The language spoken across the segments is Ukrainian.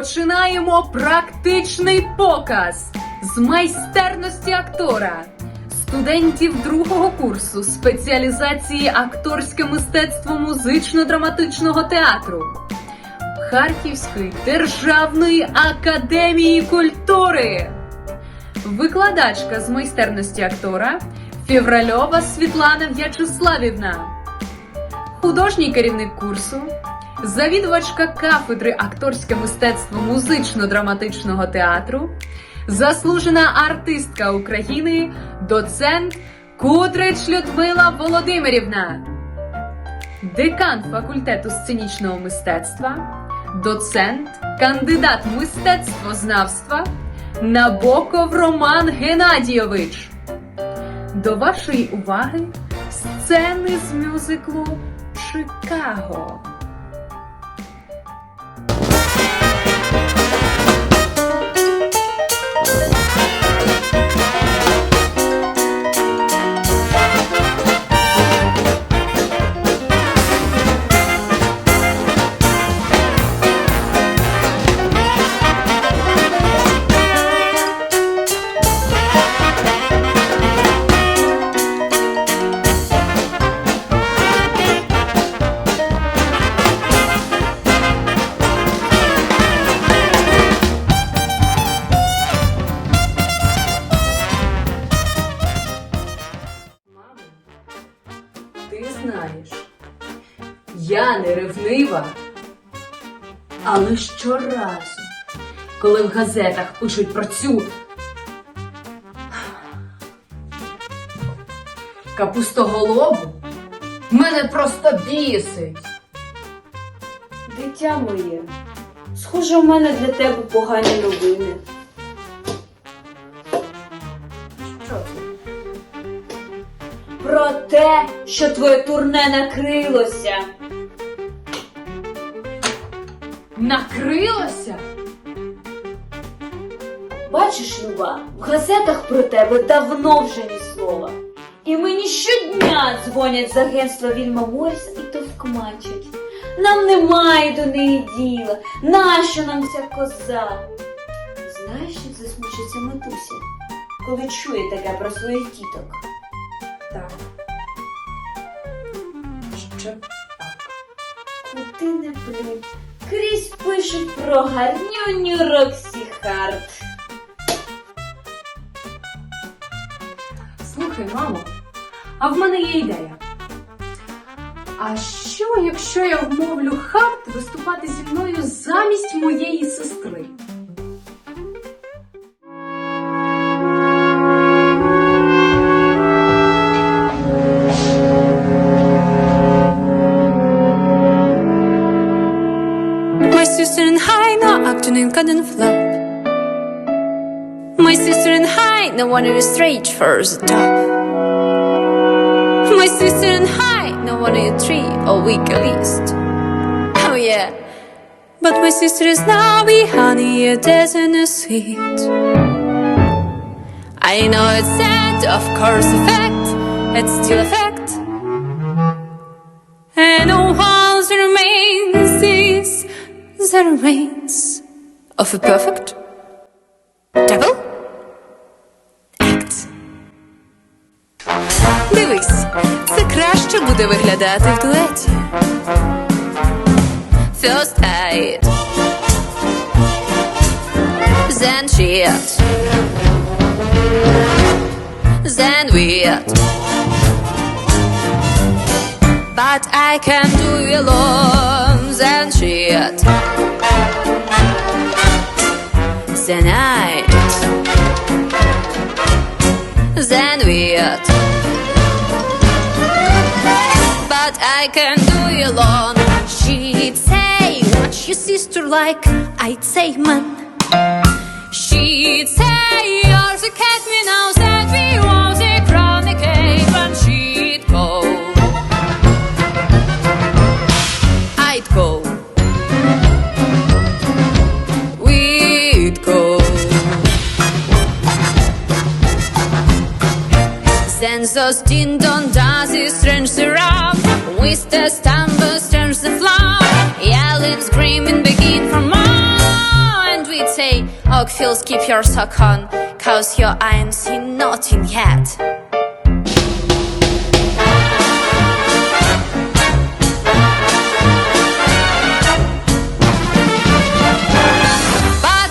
Починаємо практичний показ з майстерності актора. Студентів другого курсу спеціалізації акторське мистецтво музично-драматичного театру Харківської державної академії культури. Викладачка з майстерності актора Фівральова Світлана В'ячеславівна. Художній керівник курсу, завідувачка кафедри акторське мистецтво музично-драматичного театру, заслужена артистка України, доцент Кудрич Людмила Володимирівна, декан факультету сценічного мистецтва, доцент, кандидат мистецтвознавства Набоков Роман Геннадійович. До вашої уваги сцени з мюзиклу Чикаго. Коли в газетах пишуть про цю капустоголову, мене просто бісить. Дитя моє, схоже, у мене для тебе погані новини. Що це? Про те, що твоє турне накрилося. Накрилося? Бачиш, Люба, в газетах про тебе давно вже ні слова. І мені щодня дзвонять з агентства Вільма Моріс і товкмачать. Нам немає до неї діла. Нащо нам ця коза? Знаєш, як засмучиться матуся, коли чує таке про своїх тіток? Так. Що? Куди не плюнь, крізь пишуть про гарнюню Роксі Харт. Слухай, мамо, а в мене є ідея. А що, якщо я вмовлю Харт виступати зі мною замість моєї сестри? My sister in high, no afternoon couldn't flop. My sister in high, no wonder you straight for the top. My sister and high, no wonder you three all week at least. Oh yeah, but my sister is now be honey, it isn't a sweet. I know it's sad, of course, a fact, it's still a fact. And all that remains is the remains of a perfect Дивись, це краще буде виглядати в дуеті. First aid Then cheat Then weird But I can do it alone Then cheat Then night Then weird I can do it alone. She'd say, What's your sister like? I'd say, Man. She'd say, You're the cat me now that we was a chronic cave. And she'd go. I'd go. We'd go. Then those din don does strange surround. Mr. Stumbles turns the floor. Yelling, screaming, begin for more. And we say, oh, Oakfields, keep your sock on, cause your ain't seen nothing yet. But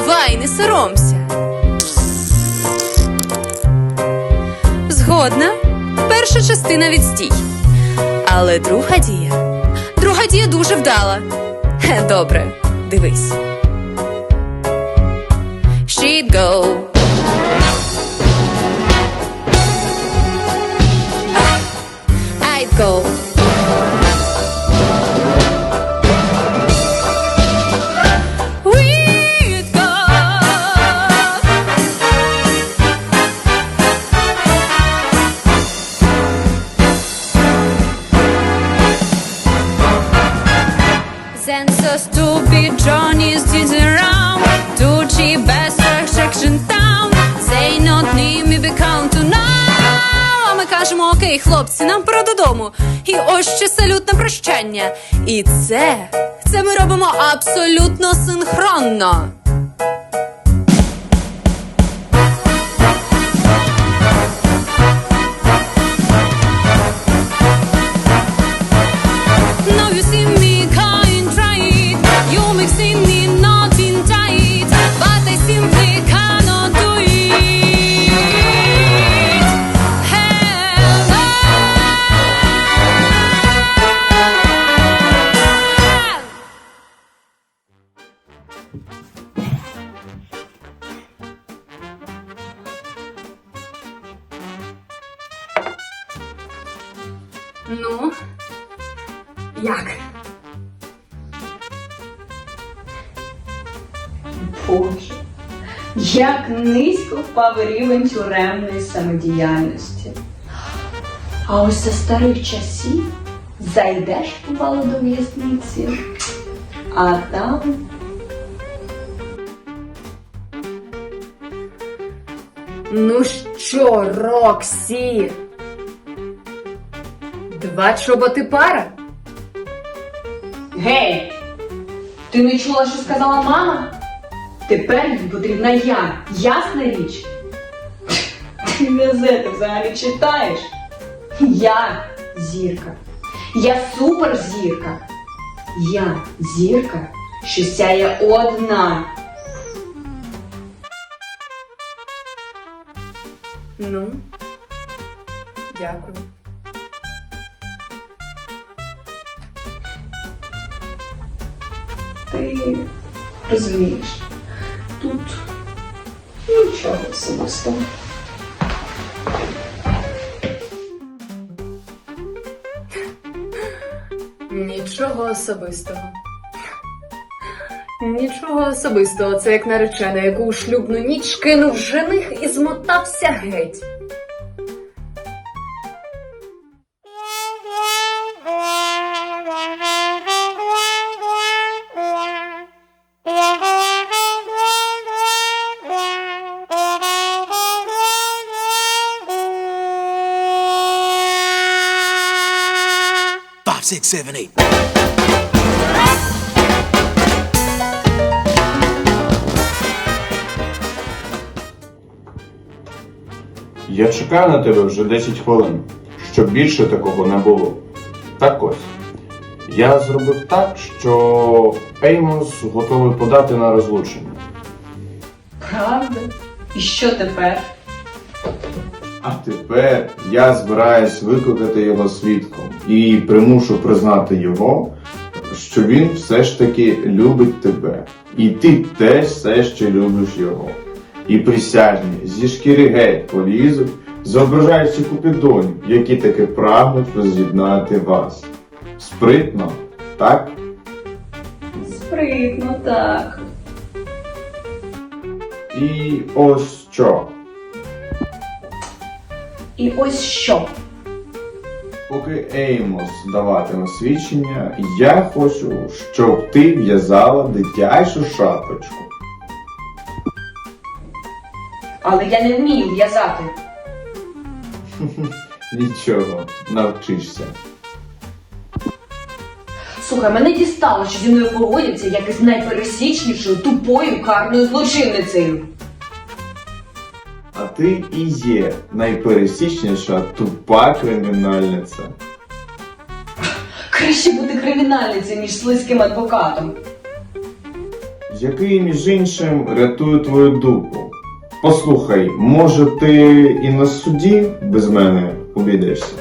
Давай, не соромся. Згодна. Перша частина відстій. Але друга дія. Друга дія дуже вдала. Добре, дивись. She'd go. I'd go. Then so stupid Johnny's did around to cheap best section town. Say not need me be count to now. А ми кажемо, окей, хлопці, нам пора додому. І ось ще салют на прощання. І це, це ми робимо абсолютно синхронно. Ну, як? Боже, як низько впав рівень тюремної самодіяльності. А ось за старих часів зайдеш бувало до в'язниці, а там Ну що, Роксі? Два чоботи пара? Гей! Ти не чула, що сказала мама? Тепер їй потрібна я, ясна річ. Ти газети взагалі читаєш? Я зірка. Я суперзірка. Я зірка, що сяє одна. Ну, дякую. Ти розумієш, тут нічого особистого. Нічого особистого. Нічого особистого, це як наречена, яку у шлюбну ніч кинув жених і змотався геть. Six, seven, eight. Я чекаю на тебе вже 10 хвилин, щоб більше такого не було. Так ось. Я зробив так, що Еймос готовий подати на розлучення. Правда? І що тепер? Тепер я збираюсь викликати його свідком і примушу признати його, що він все ж таки любить тебе. І ти теж все ще любиш його. І присяжні зі шкіри геть полізуть, зображаючи купідонів, які таки прагнуть роз'єднати вас. Спритно, так? Спритно так. І ось що. І ось що. поки Еймос даватиме свідчення, я хочу, щоб ти в'язала дитячу шапочку. Але я не вмію в'язати. Нічого, навчишся. Слухай, мене дістало, що зі мною поводяться як із найпересічнішою тупою карною злочинницею. Ти і є найпересічніша тупа кримінальниця. Краще бути кримінальницею, ніж слизьким адвокатом. який, між іншим, рятує твою дупу. Послухай, може ти і на суді без мене обійдешся?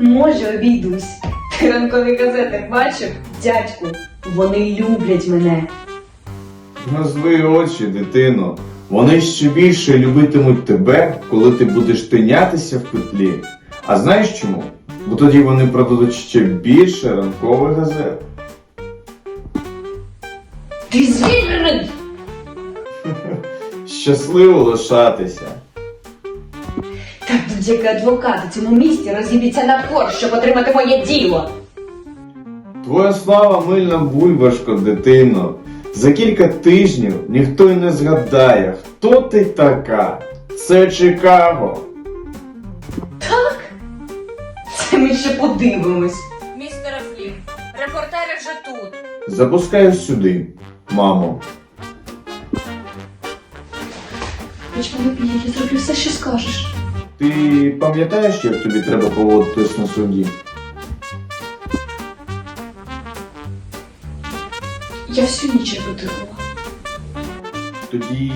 Може, обійдусь. Ти ранкові газети бачив? Дядьку, вони люблять мене. Назви очі, дитино. Вони ще більше любитимуть тебе, коли ти будеш тинятися в петлі. А знаєш чому? Бо тоді вони продадуть ще більше ранкових газет. Ти звільнений! Щасливо лишатися. Так будь-який адвокат у цьому місті розіб'ється на кор, щоб отримати моє діло. Твоя слава мильна бульбашко, дитино. За кілька тижнів ніхто й не згадає, хто ти така. Це Чикаго. Так. Це ми ще подивимось. Містер Флін, репортери вже тут. Запускаю сюди, мамо. Хоч мене я зроблю все, що скажеш. Ти пам'ятаєш, як тобі треба поводитись на суді? Я всю ніч репетирувала. Тоді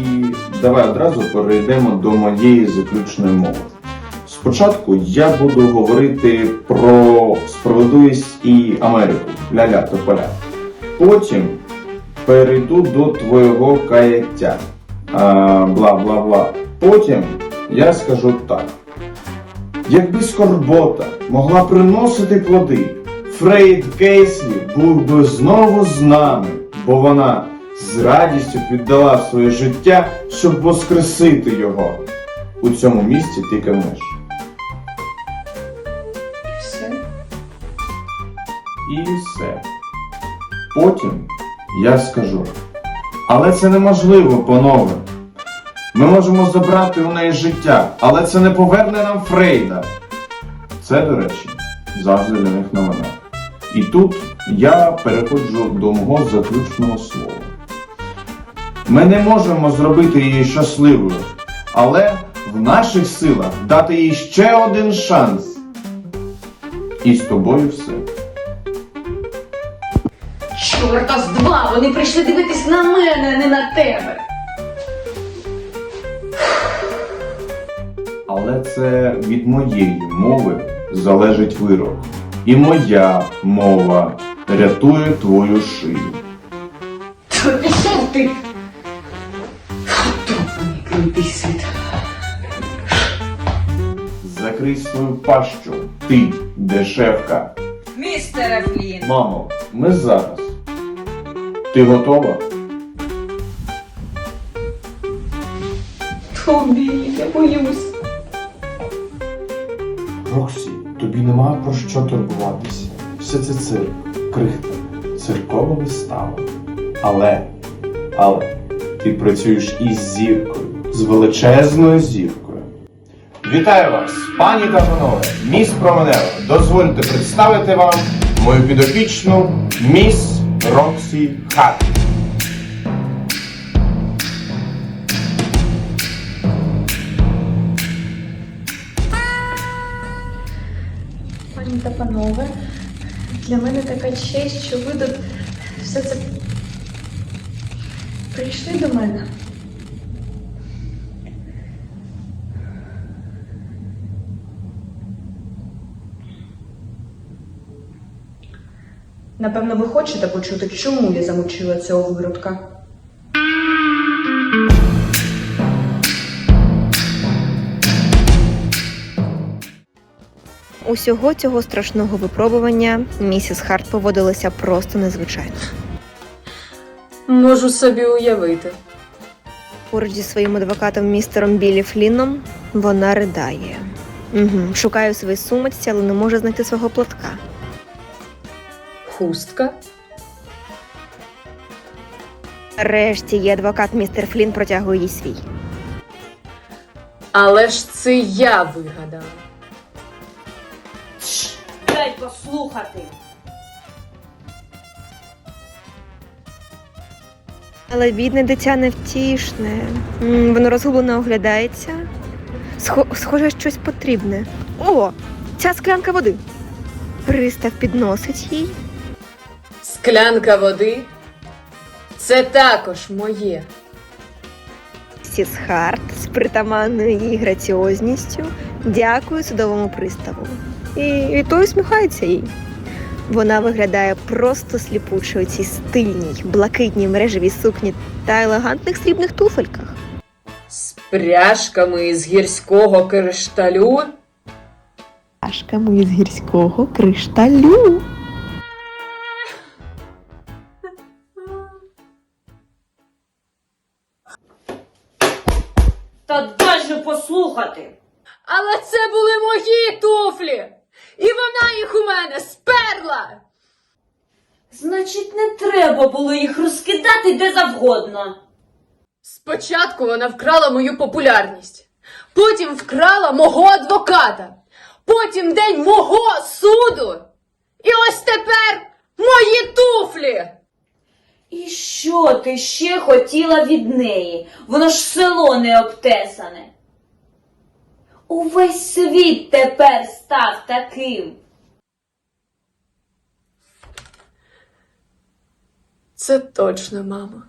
давай одразу перейдемо до моєї заключної мови. Спочатку я буду говорити про справедливість і Америку, ля-ля тополя. Потім перейду до твого каяття. Бла-бла-бла. Потім я скажу так. Якби скорбота могла приносити плоди, Фрейд Кейслі був би знову з нами, бо вона з радістю віддала своє життя, щоб воскресити його. У цьому місці ти кивнеш. Все. І все. Потім я скажу. Але це неможливо, панове. Ми можемо забрати у неї життя, але це не поверне нам Фрейда. Це, до речі, завжди для них новина. І тут я переходжу до мого заключного слова. Ми не можемо зробити її щасливою, але в наших силах дати їй ще один шанс. І з тобою все. Чорта з два! Вони прийшли дивитись на мене, а не на тебе. Але це від моєї мови залежить вирок. І моя мова рятує твою шию. То пішов ти. Світ. Закрий свою пащу, ти, дешевка. Містере Флін. Мамо, ми зараз. Ти готова? Тобі, я боюсь. Роксі, тобі нема про що турбуватися. Все це цирк, крихта, циркова вистава. Але, але, ти працюєш із зіркою, з величезною зіркою. Вітаю вас, пані та панове, міс Променева. Дозвольте представити вам мою підопічну міс Роксі Хат. Пані та панове, для мене така честь, що ви тут все це прийшли до мене. Напевно, ви хочете почути, чому я замучила цього виродка? Усього цього страшного випробування місіс Харт поводилася просто незвичайно. Можу собі уявити. Поруч зі своїм адвокатом містером Біллі Флінном вона ридає. Угу. Шукаю свої сумочці, але не можу знайти свого платка. Хустка. Нарешті є адвокат містер Флін протягує їй свій. Але ж це я вигадала. Послухати. Але бідне дитя невтішне. Воно розгублено оглядається. Схоже, щось потрібне. О, ця склянка води. Пристав підносить їй. Склянка води. Це також моє. Сіс Харт з притаманною їй граціозністю дякує судовому приставу. І, і той усміхається їй. Вона виглядає просто сліпучо у цій стильній, блакитній мережевій сукні та елегантних срібних туфельках. З пряжками із гірського кришталю. Пашками із гірського кришталю. Та дай же послухати. Але це були мої туфлі! І вона їх у мене сперла! Значить, не треба було їх розкидати де завгодно. Спочатку вона вкрала мою популярність, потім вкрала мого адвоката, потім день мого суду. І ось тепер мої туфлі! І що ти ще хотіла від неї? Воно ж село не обтесане. Увесь світ тепер став таким. Це точно, мама.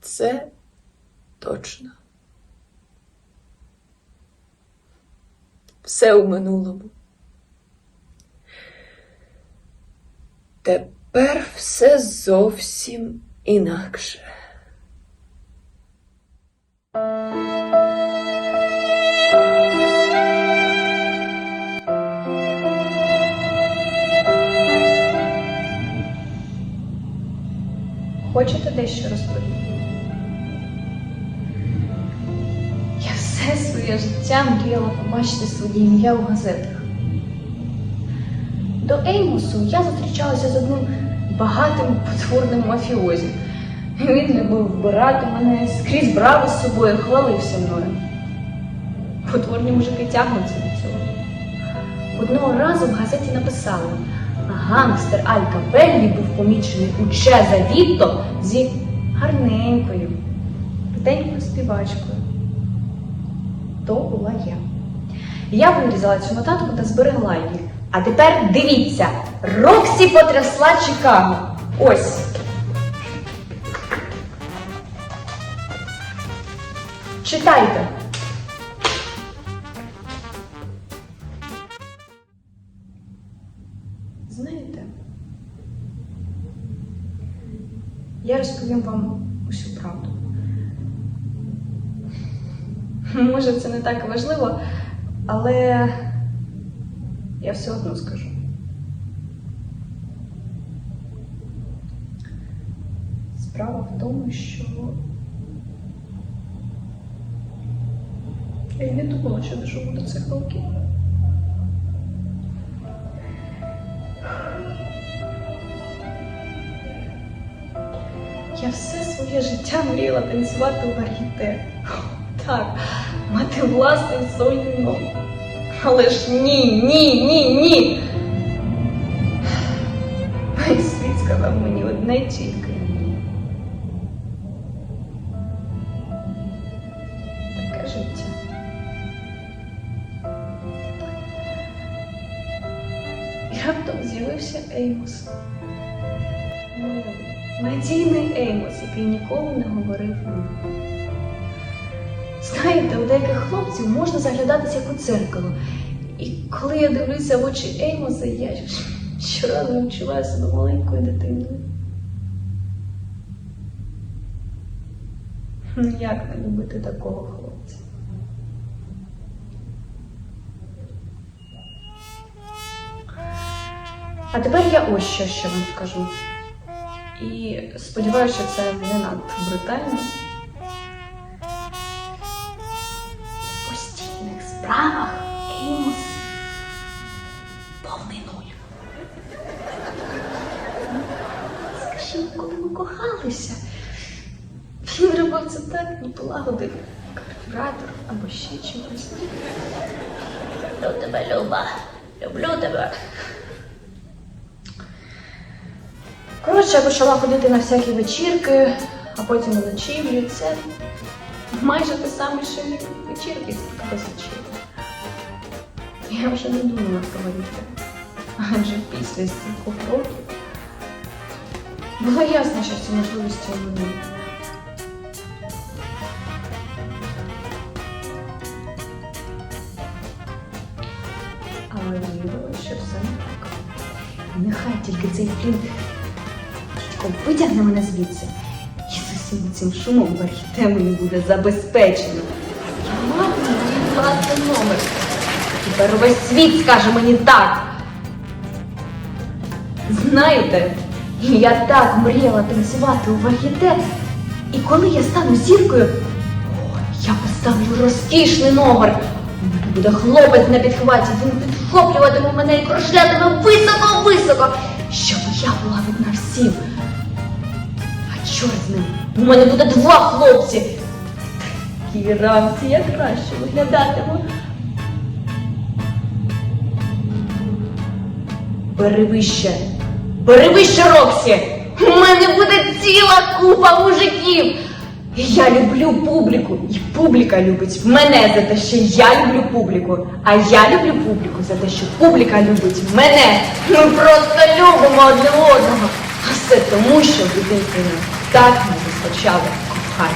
Це точно. Все у минулому. Тепер все зовсім інакше. Хочете дещо розповісти? Я все своє життя мріяла побачити своє ім'я у газетах. До Еймусу я зустрічалася з одним багатим потворним мафіозі. Він любив вбирати мене, скрізь брав із собою, хвалився мною. Потворні мужики тягнуться до цього. Одного разу в газеті написали, гангстер Аль Капеллі був помічений у Чеза Вітто зі гарненькою, руденькою співачкою. То була я. Я вирізала цю нотатку та зберегла її. А тепер дивіться, Роксі потрясла Чикаго. Ось. Читайте. Я розповім вам усю правду. Може, це не так важливо, але я все одно скажу. Справа в тому, що я й не думала, що доживу до цих років. Все життя мріяла танцювати у вар'єте. Так, мати власний сольний номер. Але ж ні, ні, ні, ні. Весь світ сказав мені одне тільки ні. Таке життя. Раптом з'явився Еймос. Надійний Еймос, який ніколи не говорив ні. Знаєте, у деяких хлопців можна заглядатися як у дзеркало. І коли я дивлюся в очі Еймоса, я щоразу відчуваю себе маленькою дитиною. Ну як не любити такого хлопця? А тепер я ось що ще вам скажу. І сподіваюся, це не надто брутально. Почала ходити на всякі вечірки, а потім на ночівлі. Це майже те саме, що і вечірки, без. Я вже не думала про. Адже після стількох років було ясно, що ці можливості у мене. Але виявилося, що все не так. Нехай тільки цей флінт витягне мене звідси. І з усім цим шумом варіте мені буде забезпечено. Я матиму власний номер. Тепер весь світ скаже мені так. Знаєте, я так мріяла танцювати у вагіте. І коли я стану зіркою, я поставлю розкішний номер. Буде хлопець на підхваті, він підхоплюватиме мене і крошлятиме високо-високо, щоб я була видна всім. Чорт з ним, у мене буде два хлопці. Такій рамці я краще виглядатиму. Бери вище. Бери вище, Роксі! У мене буде ціла купа мужиків! Я люблю публіку, і публіка любить мене за те, що я люблю публіку, а я люблю публіку за те, що публіка любить мене. Ми просто любимо одне одного. А все тому, що в дитинстві нам так не вистачало кохання.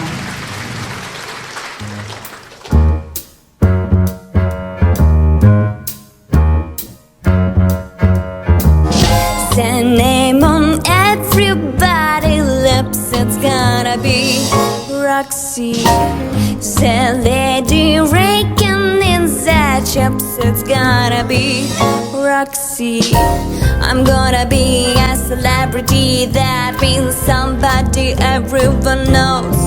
The name on everybody lips, it's gonna be Roxy. The lady raking in the chips, it's gonna be Roxy. I'm gonna be a celebrity that means somebody everyone knows.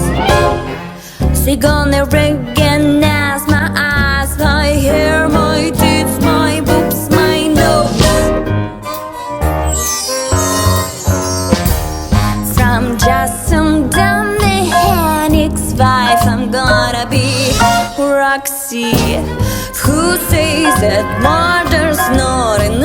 They gonna recognize my eyes, my hair, my said murder's not enough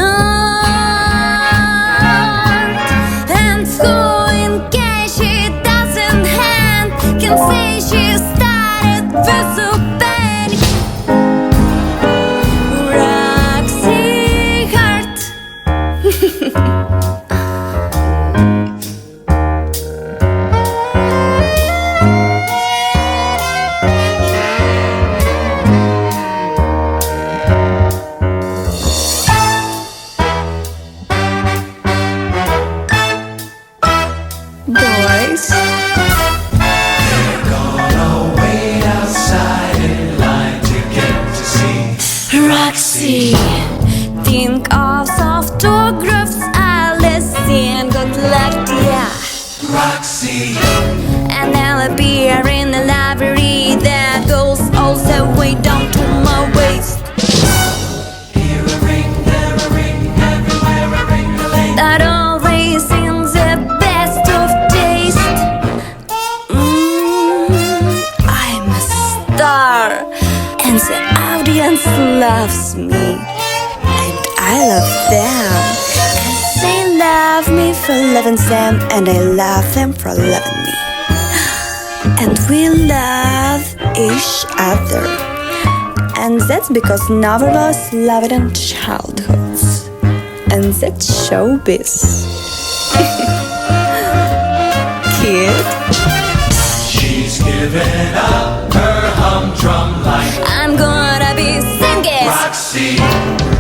loving Sam, and I love him for loving me. And we love each other. And that's because neither of us loved in childhoods. And that's showbiz. Kid. She's giving up her humdrum life. I'm gonna be singing. Roxy.